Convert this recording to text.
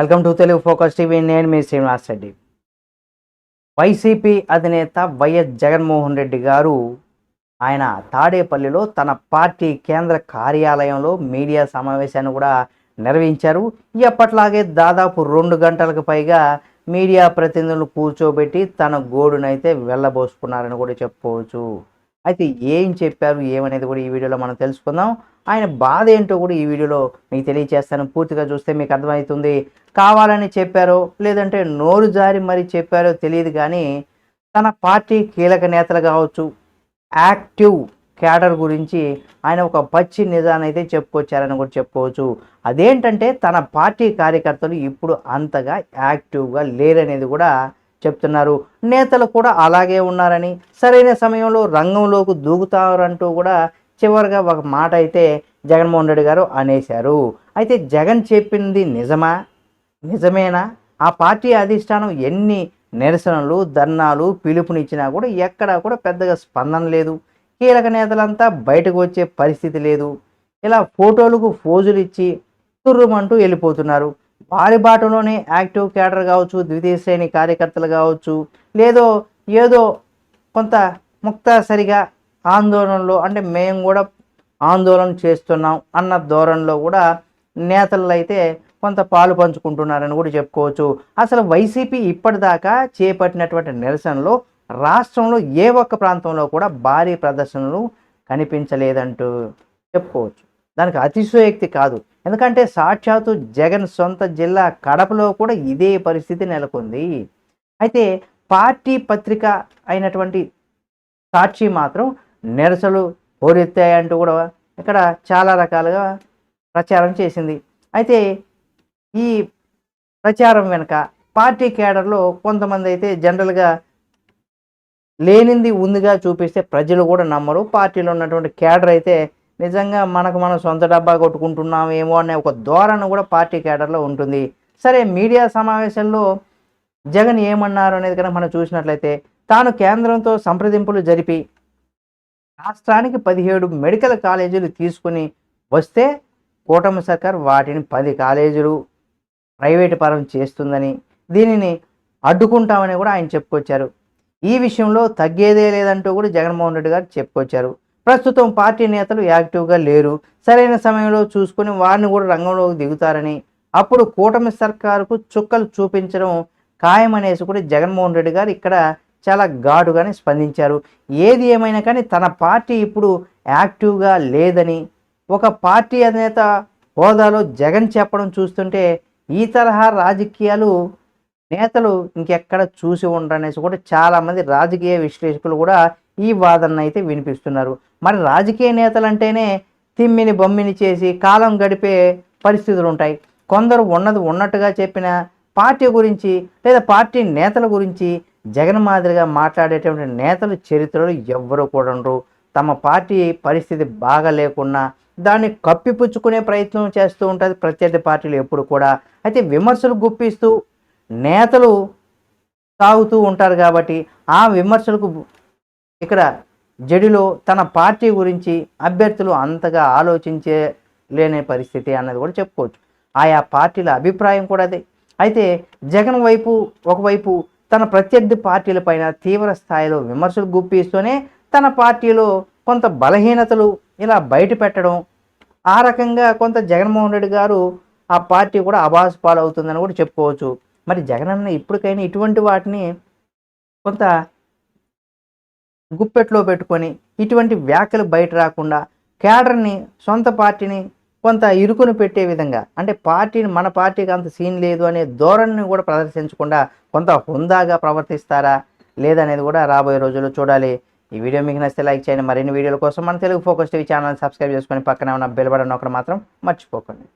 Welcome to Telugu focus TV. నేను మీ Srinivas Reddy. YCP అధినేత వైఎస్ జగన్మోహన్ రెడ్డి గారు ఆయన తాడేపల్లిలో తన పార్టీ కేంద్ర కార్యాలయంలో మీడియా సమావేశాన్ని కూడా నిర్వహించారు. ఎప్పట్లాగే దాదాపు రెండు గంటలకు పైగా మీడియా ప్రతినిధులను కూర్చోబెట్టి తన గోడునైతే వెళ్ళబోసుకున్నారని కూడా చెప్పుకోవచ్చు. అయితే ఏం చెప్పారు ఏమనేది కూడా ఈ వీడియోలో మనం తెలుసుకుందాం. ఆయన బాధ ఏంటో కూడా ఈ వీడియోలో మీకు తెలియజేస్తాను పూర్తిగా చూస్తే మీకు అర్థమవుతుంది. కావాలని చెప్పారో లేదంటే నోరు జారి మరి చెప్పారో తెలియదు కానీ తన పార్టీ కీలక నేతలు కావచ్చు యాక్టివ్ క్యాడర్ గురించి ఆయన ఒక పచ్చి నిజాన్ని అయితే చెప్పుకొచ్చారని కూడా చెప్పుకోవచ్చు. అదేంటంటే తన పార్టీ కార్యకర్తలు ఇప్పుడు అంతగా యాక్టివ్గా లేరనేది కూడా చెప్తున్నారు. నేతలు కూడా అలాగే ఉన్నారని సరైన సమయంలో రంగంలోకి దూకుతారంటూ కూడా చివరిగా ఒక మాట అయితే జగన్మోహన్ రెడ్డి గారు అనేశారు. అయితే జగన్ చెప్పింది నిజమా? నిజమేనా? ఆ పార్టీ అధిష్టానం ఎన్ని నిరసనలు ధర్నాలు పిలుపునిచ్చినా కూడా ఎక్కడా కూడా పెద్దగా స్పందన లేదు. కీలక నేతలంతా బయటకు వచ్చే పరిస్థితి లేదు. ఇలా ఫోటోలకు ఫోజులు ఇచ్చి తుర్రుమంటూ వెళ్ళిపోతున్నారు. వారి బాటలోనే యాక్టివ్ క్యాడర్ కావచ్చు ద్వితీయ శ్రేణి కార్యకర్తలు కావచ్చు లేదో ఏదో కొంత ముక్తాసరిగా ఆందోళనలో అంటే మేము కూడా ఆందోళన చేస్తున్నాం అన్న ధోరణిలో కూడా నేతలు అయితే కొంత పాలు పంచుకుంటున్నారని కూడా చెప్పుకోవచ్చు. అసలు వైసీపీ ఇప్పటిదాకా చేపట్టినటువంటి నిరసనలో రాష్ట్రంలో ఏ ఒక్క ప్రాంతంలో కూడా భారీ ప్రదర్శనలు కనిపించలేదంటూ చెప్పుకోవచ్చు. దానికి అతిశయోక్తి కాదు. ఎందుకంటే సాక్షాత్తు జగన్ సొంత జిల్లా కడపలో కూడా ఇదే పరిస్థితి నెలకొంది. అయితే పార్టీ పత్రిక అయినటువంటి సాక్షి మాత్రం నిరసలు హోరెత్తాయంటూ కూడా ఇక్కడ చాలా రకాలుగా ప్రచారం చేసింది. అయితే ఈ ప్రచారం వెనుక పార్టీ కేడర్లో కొంతమంది అయితే జనరల్గా లేనింది ఉందిగా చూపిస్తే ప్రజలు కూడా నమ్మరు. పార్టీలో ఉన్నటువంటి కేడర్ అయితే నిజంగా మనకు మనం సొంత డబ్బా కొట్టుకుంటున్నామేమో అనే ఒక ధోరణ కూడా పార్టీ క్యాడర్లో ఉంటుంది. సరే మీడియా సమావేశంలో జగన్ ఏమన్నారు అనేది కనుక మనం చూసినట్లయితే తాను కేంద్రంతో సంప్రదింపులు జరిపి రాష్ట్రానికి పదిహేడు మెడికల్ కాలేజీలు తీసుకుని వస్తే కూటమి సర్కార్ వాటిని పది కాలేజీలు ప్రైవేటు పరం చేస్తుందని దీనిని అడ్డుకుంటామని కూడా ఆయన చెప్పుకొచ్చారు. ఈ విషయంలో తగ్గేదే లేదంటూ కూడా జగన్మోహన్ రెడ్డి గారు చెప్పుకొచ్చారు. ప్రస్తుతం పార్టీ నేతలు యాక్టివ్గా లేరు. సరైన సమయంలో చూసుకుని వారిని కూడా రంగంలోకి దిగుతారని. అప్పుడు కూటమి సర్కారుకు చుక్కలు చూపించడం ఖాయమనేసి కూడా జగన్మోహన్ రెడ్డి గారు ఇక్కడ చాలా ఘాటుగానే స్పందించారు. ఏది ఏమైనా కానీ తన పార్టీ ఇప్పుడు యాక్టివ్గా లేదని ఒక పార్టీ అధినేత హోదాలో జగన్ చెప్పడం చూస్తుంటే ఈ తరహా రాజకీయాలు నేతలు ఇంకెక్కడ చూసి ఉండరనేసి కూడా చాలామంది రాజకీయ విశ్లేషకులు కూడా ఈ వాదన అయితే వినిపిస్తున్నారు. మరి రాజకీయ నేతలు అంటేనే తిమ్మిని బొమ్మిని చేసి కాలం గడిపే పరిస్థితులు ఉంటాయి కొందరు ఉన్నది ఉన్నట్టుగా చెప్పిన పార్టీ గురించి లేదా పార్టీ నేతల గురించి జగన్ మాదిరిగా మాట్లాడేటువంటి నేతలు చరిత్రలో ఎవ్వరూ కూడా ఉండరు. తమ పార్టీ పరిస్థితి బాగా లేకున్నా దాన్ని కప్పిపుచ్చుకునే ప్రయత్నం చేస్తూ ఉంటుంది ప్రత్యర్థి పార్టీలు ఎప్పుడు కూడా. అయితే విమర్శలు గుప్పిస్తూ నేతలు సాగుతూ ఉంటారు కాబట్టి ఆ విమర్శలకు ఇక్కడ జడిలో తన పార్టీ గురించి అభ్యర్థులు అంతగా ఆలోచించే లేని పరిస్థితి అన్నది కూడా చెప్పుకోవచ్చు. ఆయా పార్టీల అభిప్రాయం కూడా అదే. అయితే జగన్ వైపు ఒకవైపు తన ప్రత్యర్థి పార్టీలపైన తీవ్ర స్థాయిలో విమర్శలు గుప్పిస్తూనే తన పార్టీలో కొంత బలహీనతలు ఇలా బయట పెట్టడం ఆ రకంగా కొంత జగన్మోహన్ రెడ్డి గారు ఆ పార్టీ కూడా అబాస్ పాలవుతుందని కూడా చెప్పుకోవచ్చు. మరి జగనన్న ఇప్పటికైనా ఇటువంటి వాటిని కొంత గుప్పెట్లో పెట్టుకొని ఇటువంటి వ్యాఖ్యలు బయట రాకుండా క్యాడర్ని సొంత పార్టీని కొంత ఇరుకును పెట్టే విధంగా అంటే పార్టీని మన పార్టీకి అంత సీన్ లేదు అనే ధోరణిని కూడా ప్రదర్శించకుండా కొంత హుందాగా ప్రవర్తిస్తారా లేదనేది కూడా రాబోయే రోజుల్లో చూడాలి. ఈ వీడియో మీకు నచ్చితే లైక్ చేయండి. మరిన్ని వీడియోల కోసం మన Telugu focus TV channel subscribe చేసుకొని పక్కన ఉన్న బెల్ బటన్ ఒకటి మాత్రం మర్చిపోకండి.